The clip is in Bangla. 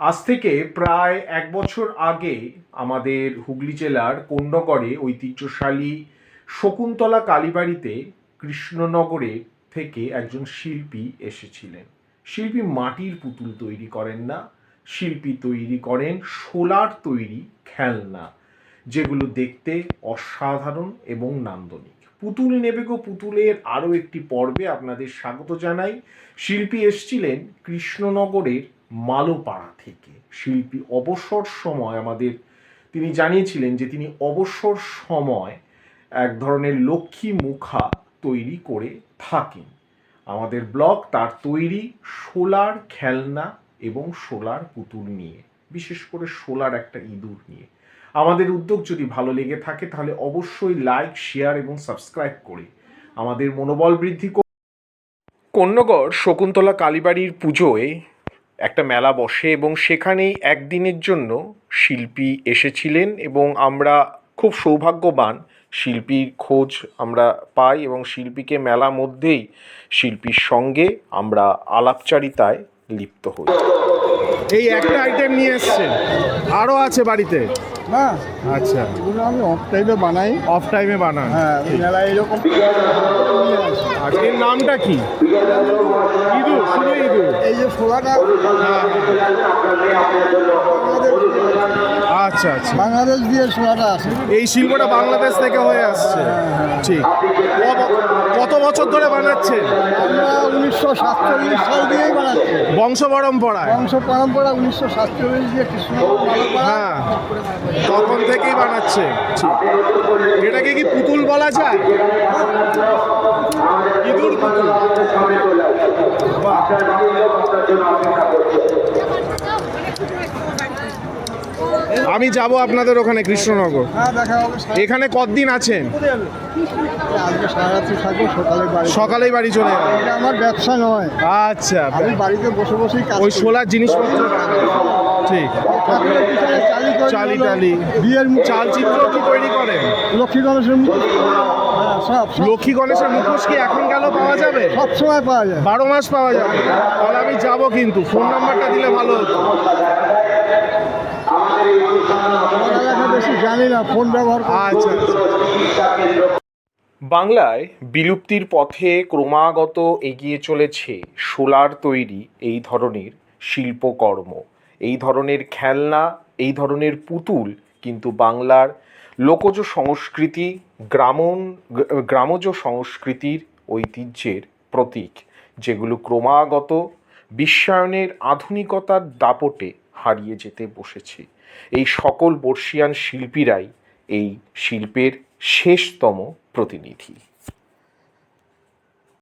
আজ থেকে প্রায় এক বছর আগে আমাদের হুগলি জেলার কোন্নগরে ঐতিহ্যশালী শকুন্তলা কালীবাড়িতে কৃষ্ণনগরে থেকে একজন শিল্পী এসেছিলেন। শিল্পী মাটির পুতুল তৈরি করেন না, শিল্পী তৈরি করেন সোলার তৈরি খেলনা, যেগুলো দেখতে অসাধারণ এবং নান্দনিক। পুতুল নেবে গো পুতুলের আরও একটি পর্বে আপনাদের স্বাগত জানাই। শিল্পী এসছিলেন কৃষ্ণনগরের মালোপাড়া থেকে শিল্পী অবসর সময় আমাদের, তিনি জানিয়েছিলেন যে তিনি অবসর সময় এক ধরনের লক্ষ্মী মুখা তৈরি করে থাকেন। আমাদের ব্লগ তার তৈরি সোলার খেলনা এবং সোলার পুতুল নিয়ে, বিশেষ করে সোলার একটা ইঁদুর নিয়ে। আমাদের উদ্যোগ যদি ভালো লেগে থাকে তাহলে অবশ্যই লাইক, শেয়ার এবং সাবস্ক্রাইব করে আমাদের মনোবল বৃদ্ধি কন্যগড় শকুন্তলা কালীবাড়ির পুজোয় একটা মেলা বসে এবং সেখানেই একদিনের জন্য শিল্পী এসেছিলেন এবং আমরা খুব সৌভাগ্যবান শিল্পীর খোঁজ আমরা পাই এবং শিল্পীকে মেলা মধ্যেই শিল্পীর সঙ্গে আমরা আলাপচারিতায় লিপ্ত হই। এই একটা আইটেম নিয়ে এসছেন। আরও আছে বাড়িতে? না। আচ্ছা। আমি অফ টাইমে বানাই। অফ টাইমে বানান। হ্যাঁ মেলায় এরকম আসি। আজকের নামটা কি? ইঁদুর শুধু ইঁদুর? এই যে ছোলাটা আচ্ছা আচ্ছা। বাংলাদেশ দিয়ে ছোলাটা আছে এই শিল্পটা বাংলাদেশ থেকে হয়ে আসছে। ঠিক। ক- কত বছর ধরে বানাচ্ছেন আমরা উনিশশো সাতচল্লিশ সাল দিয়েই বানাচ্ছি। বংশ পরম্পরায়। বংশ পরম্পরা উনিশশো সাতচল্লিশ দিয়ে কৃষ্ণ হ্যাঁ। তখন থেকেই বানাচ্ছে। ঠিক। এটাকে কি পুতুল বলা যায় ইঁদুর পুতুল বাহ। আমি যাব আপনাদের ওখানে কৃষ্ণনগর। হ্যাঁ দেখা এখানে কতদিন আছেন? সকালেই বাড়ি চলে আমার ব্যবসা নয়। আচ্ছা। আমি বাড়িতে বসে বসেই ওই সোলার জিনিসপত্র? ঠিক। চালি টালি। বিয়ের চালচিত্র কি তৈরি করেন? লক্ষ্মী গণেশের হ্যাঁ লক্ষ্মী গণেশের মুখোশ কি এখন গেল পাওয়া যাবে? সব সময় পাওয়া যায়। বারো মাস পাওয়া যাবে। তাহলে আমি যাব কিন্তু। ফোন নাম্বারটা দিলে ভালো হতো। বাংলায় বিলুপ্তির পথে ক্রমাগত এগিয়ে চলেছে সোলার তৈরি এই ধরনের শিল্পকর্ম। এই ধরনের খেলনা, এই ধরনের পুতুল কিন্তু বাংলার লোকজ সংস্কৃতি, গ্রামন, গ্রামজ সংস্কৃতির ঐতিহ্যের প্রতীক, যেগুলো ক্রমাগত বিশ্বায়নের আধুনিকতার দাপটে হারিয়ে যেতে বসেছে। এই সকল বর্ষিয়ান শিল্পীরাই এই শিল্পের শেষতম প্রতিনিধি।